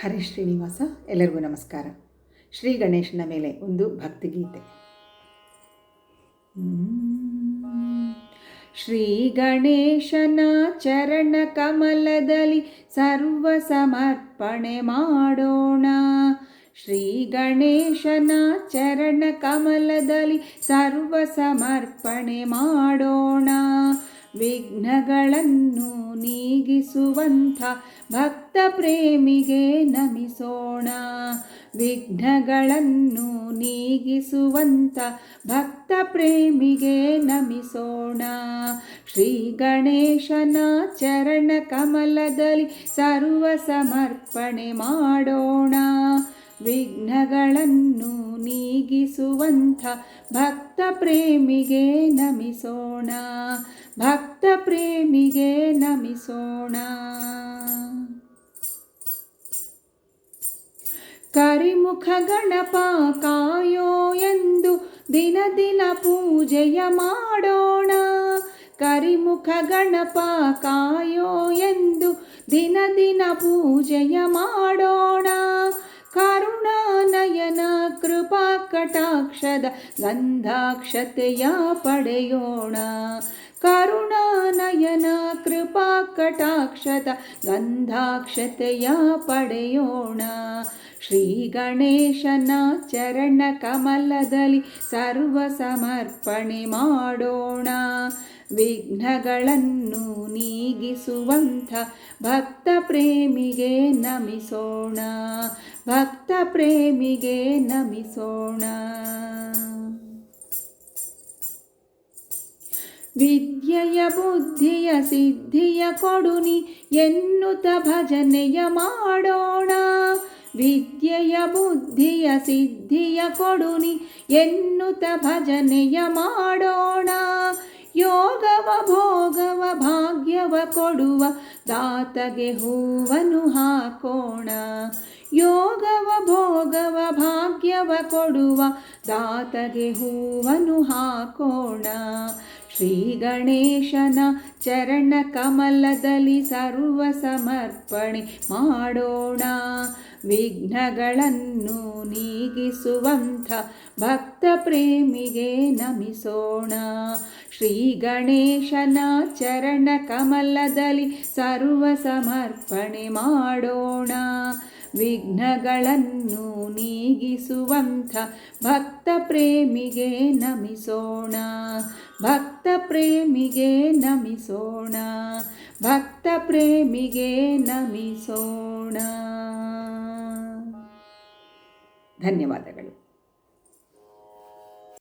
ಹರಿ ಶ್ರೀನಿವಾಸ, ಎಲ್ಲರಿಗೂ ನಮಸ್ಕಾರ. ಶ್ರೀ ಗಣೇಶನ ಮೇಲೆ ಒಂದು ಭಕ್ತಿಗೀತೆ. ಶ್ರೀ ಗಣೇಶನ ಚರಣ ಕಮಲದಲ್ಲಿ ಸರ್ವ ಸಮರ್ಪಣೆ ಮಾಡೋಣ. ಶ್ರೀ ಗಣೇಶನ ಚರಣ ಕಮಲದಲ್ಲಿ ಸರ್ವ ಸಮರ್ಪಣೆ ಮಾಡೋಣ. ವಿಘ್ನಗಳನ್ನು ನೀಗಿಸುವಂಥ ಭಕ್ತ ಪ್ರೇಮಿಗೆ ನಮಿಸೋಣ. ವಿಘ್ನಗಳನ್ನು ನೀಗಿಸುವಂಥ ಭಕ್ತ ಪ್ರೇಮಿಗೆ ನಮಿಸೋಣ. ಶ್ರೀ ಗಣೇಶನ ಚರಣ ಕಮಲದಲ್ಲಿ ಸರ್ವ ಸಮರ್ಪಣೆ ಮಾಡೋಣ. ವಿಘ್ನಗಳನ್ನು ನೀಗಿಸುವಂಥ ಭಕ್ತ ಪ್ರೇಮಿಗೆ ನಮಿಸೋಣ ಭಕ್ತ ಪ್ರೇಮಿಗೆ ನಮಿಸೋಣ. ಕರಿಮುಖ ಗಣಪ ಕಾಯೋ ಎಂದು ದಿನ ದಿನ ಪೂಜೆಯ ಮಾಡೋಣ, ಕರಿಮುಖ ಗಣಪ ಕಾಯೋ ಎಂದು ದಿನ ದಿನ ಪೂಜೆಯ ಮಾಡೋಣ ಕಟಾಕ್ಷದ ಗಂಧಾಕ್ಷತೆಯ ಪಡೆಯೋಣ. ಕರುಣಾನಯನ ಕೃಪಾ ಕಟಾಕ್ಷದ ಗಂಧಾಕ್ಷತೆಯ ಪಡೆಯೋಣ. ಶ್ರೀ ಗಣೇಶನ ಚರಣ ಕಮಲದಲ್ಲಿ ಸರ್ವ ಸಮರ್ಪಣೆ ಮಾಡೋಣ. ವಿಘ್ನಗಳನ್ನು ನೀಗಿಸುವಂಥ ಭಕ್ತ ಪ್ರೇಮಿಗೆ ನಮಿಸೋಣ. ಭಕ್ತ ಪ್ರೇಮಿಗೆ ನಮಿಸೋಣ. ವಿದ್ಯೆಯ ಬುದ್ಧಿಯ ಸಿದ್ಧಿಯ ಕೊಡುನಿ, ಎನ್ನುತ್ತ ಭಜನೆಯ ಮಾಡೋಣ. ವಿದ್ಯೆಯ ಬುದ್ಧಿಯ ಸಿದ್ಧಿಯ ಕೊಡುನಿ, ಎನ್ನುತ್ತ ಭಜನೆಯ ಮಾಡೋಣ. ಯೋಗವ ಭೋಗವ ಭಾಗ್ಯವ ಕೊಡುವ ದಾತಗೆ ಹೂವನ್ನು ಹಾಕೋಣ. ಯೋಗವ ಭೋಗವ ಭಾಗ್ಯವ ಕೊಡುವ ದಾತಗೆ ಹೂವನ್ನು ಹಾಕೋಣ. ಶ್ರೀ ಗಣೇಶನ ಚರಣ ಕಮಲದಲ್ಲಿ ಸರ್ವ ಸಮರ್ಪಣೆ ಮಾಡೋಣ. ವಿಘ್ನಗಳನ್ನು ನೀಗಿಸುವಂಥ ಭಕ್ತ ಪ್ರೇಮಿಗೆ ನಮಿಸೋಣ. ಶ್ರೀ ಗಣೇಶನ ಚರಣ ಕಮಲದಲ್ಲಿ ಸರ್ವ ಸಮರ್ಪಣೆ ಮಾಡೋಣ. ವಿಘ್ನಗಳನ್ನು ನೀಗಿಸುವಂಥ ಭಕ್ತ ಪ್ರೇಮಿಗೆ ನಮಿಸೋಣ. ಭಕ್ತ ಪ್ರೇಮಿಗೆ ನಮಿಸೋಣ. ಭಕ್ತ ಪ್ರೇಮಿಗೆ ನಮಿಸೋಣ. ಧನ್ಯವಾದಗಳು.